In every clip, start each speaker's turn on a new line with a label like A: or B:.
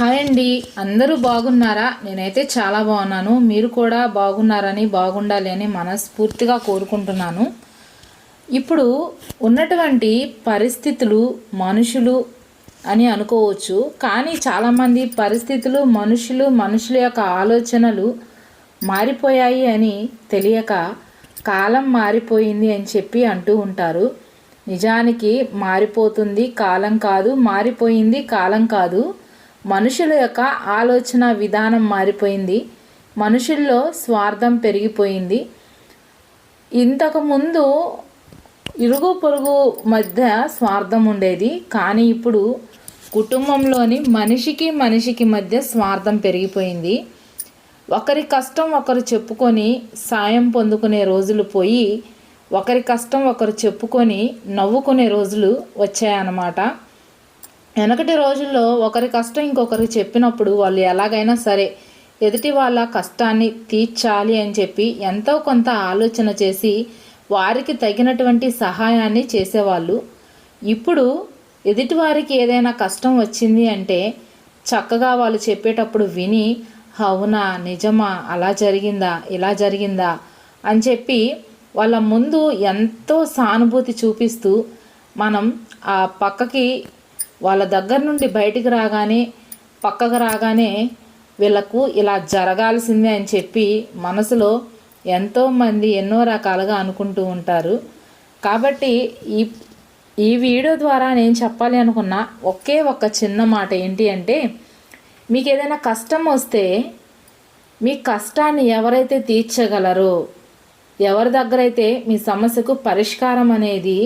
A: Hi అండి. అందరూ బాగున్నారా? నేనైతే చాలా బాగున్నాను. మీరు కూడా బాగున్నారని బాగుండాలి అని మనస్ఫూర్తిగా కోరుకుంటున్నాను. ఇప్పుడు ఉన్నటువంటి పరిస్థితులు మనుషులు అని అనుకోవచ్చు. కానీ చాలామంది పరిస్థితులు మనుషులు మనుషుల యొక్క ఆలోచనలు మారిపోయాయి అని తెలియక కాలం మారిపోయింది అని చెప్పి అంటూ ఉంటారు. నిజానికి మారిపోతుంది కాలం కాదు మారిపోయింది కాలం కాదు. మనుషుల యొక్క ఆలోచన విధానం మారిపోయింది. మనుషుల్లో స్వార్థం పెరిగిపోయింది. ఇంతకుముందు ఇరుగు పొరుగు మధ్య స్వార్థం ఉండేది. కానీ ఇప్పుడు కుటుంబంలోని మనిషికి మనిషికి మధ్య స్వార్థం పెరిగిపోయింది. ఒకరి కష్టం ఒకరు చెప్పుకొని సాయం పొందుకునే రోజులు పోయి ఒకరి కష్టం ఒకరు చెప్పుకొని నవ్వుకునే రోజులు వచ్చాయన్నమాట. వెనకటి రోజుల్లో ఒకరి కష్టం ఇంకొకరికి చెప్పినప్పుడు వాళ్ళు ఎలాగైనా సరే ఎదుటి వాళ్ళ కష్టాన్ని తీర్చాలి అని చెప్పి ఎంతో కొంత ఆలోచన చేసి వారికి తగినటువంటి సహాయాన్ని చేసేవాళ్ళు. ఇప్పుడు ఎదుటివారికి ఏదైనా కష్టం వచ్చింది అంటే చక్కగా వాళ్ళు చెప్పేటప్పుడు విని అవునా నిజమా అలా జరిగిందా ఇలా జరిగిందా? అని చెప్పి వాళ్ళ ముందు ఎంతో సానుభూతి చూపిస్తూ మనం ఆ పక్కకి వాళ్ళ దగ్గర నుండి బయటికి రాగానే పక్కకు రాగానే వీళ్ళకు ఇలా జరగాల్సిందే అని చెప్పి మనసులో ఎంతోమంది ఎన్నో రకాలుగా అనుకుంటూ ఉంటారు. కాబట్టి ఈ ఈ వీడియో ద్వారా నేను చెప్పాలి అనుకున్న ఒకే ఒక చిన్న మాట ఏంటి అంటే మీకు ఏదైనా కష్టం వస్తే మీ కష్టాన్ని ఎవరైతే తీర్చగలరో ఎవరి దగ్గర అయితే మీ సమస్యకు పరిష్కారం అనేది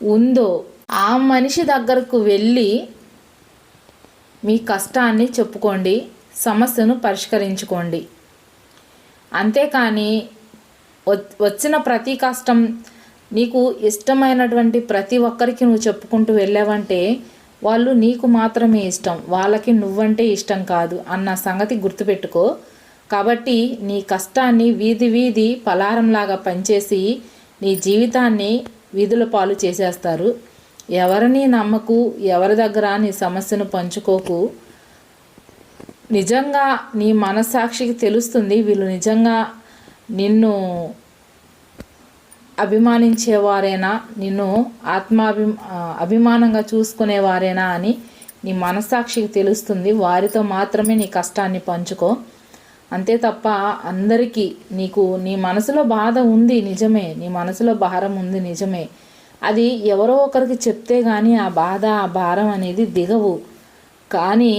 A: ఉందో ఆ మనిషి దగ్గరకు వెళ్ళి మీ కష్టాన్ని చెప్పుకోండి సమస్యను పరిష్కరించుకోండి. అంతేకాని వచ్చిన ప్రతి కష్టం నీకు ఇష్టమైనటువంటి ప్రతి ఒక్కరికి నువ్వు చెప్పుకుంటూ వెళ్ళావంటే వాళ్ళు నీకు మాత్రమే ఇష్టం వాళ్ళకి నువ్వంటే ఇష్టం కాదు అన్న సంగతి గుర్తుపెట్టుకో. కాబట్టి నీ కష్టాన్ని వీధి వీధి పలారంలాగా పనిచేసి నీ జీవితాన్ని వీధుల పాలు చేసేస్తారు. ఎవరిని నమ్మకు ఎవరి దగ్గర నీ సమస్యను పంచుకోకు. నిజంగా నీ మనస్సాక్షికి తెలుస్తుంది వీళ్ళు నిజంగా నిన్ను అభిమానించేవారేనా నిన్ను ఆత్మాభి అభిమానంగా చూసుకునేవారేనా అని నీ మనస్సాక్షికి తెలుస్తుంది. వారితో మాత్రమే నీ కష్టాన్ని పంచుకో. అంతే తప్ప అందరికీ నీకు నీ మనసులో బాధ ఉంది నిజమే నీ మనసులో భారం ఉంది నిజమే. అది ఎవరో ఒకరికి చెప్తే కానీ ఆ బాధ ఆ భారం అనేది దిగవు. కానీ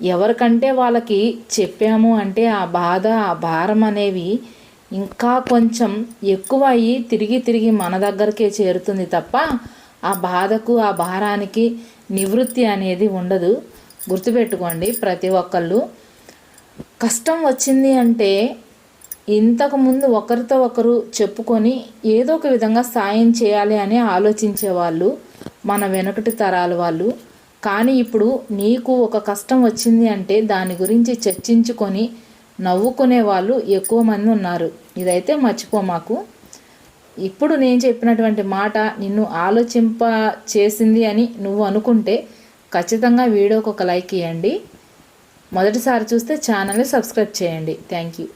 A: ఎవరికంటే వాళ్ళకి చెప్పాము అంటే ఆ బాధ ఆ భారం అనేవి ఇంకా కొంచెం ఎక్కువ అయ్యి తిరిగి తిరిగి మన దగ్గరకే చేరుతుంది తప్ప ఆ బాధకు ఆ భారానికి నివృత్తి అనేది ఉండదు. గుర్తుపెట్టుకోండి ప్రతి ఒక్కళ్ళు. కష్టం వచ్చింది అంటే ఇంతకుముందు ఒకరితో ఒకరు చెప్పుకొని ఏదో ఒక విధంగా సాయం చేయాలి అని ఆలోచించేవాళ్ళు మన వెనకటి తరాల వాళ్ళు. కానీ ఇప్పుడు నీకు ఒక కష్టం వచ్చింది అంటే దాని గురించి చర్చించుకొని నవ్వుకునే వాళ్ళు ఎక్కువ మంది ఉన్నారు. ఇదైతే మర్చిపో మాకు. ఇప్పుడు నేను చెప్పినటువంటి మాట నిన్ను ఆలోచింప చేసింది అని నువ్వు అనుకుంటే ఖచ్చితంగా వీడియోకి ఒక లైక్ ఇవ్వండి మొదటిసారి చూస్తే ఛానల్ని సబ్స్క్రైబ్ చేయండి. Thank you.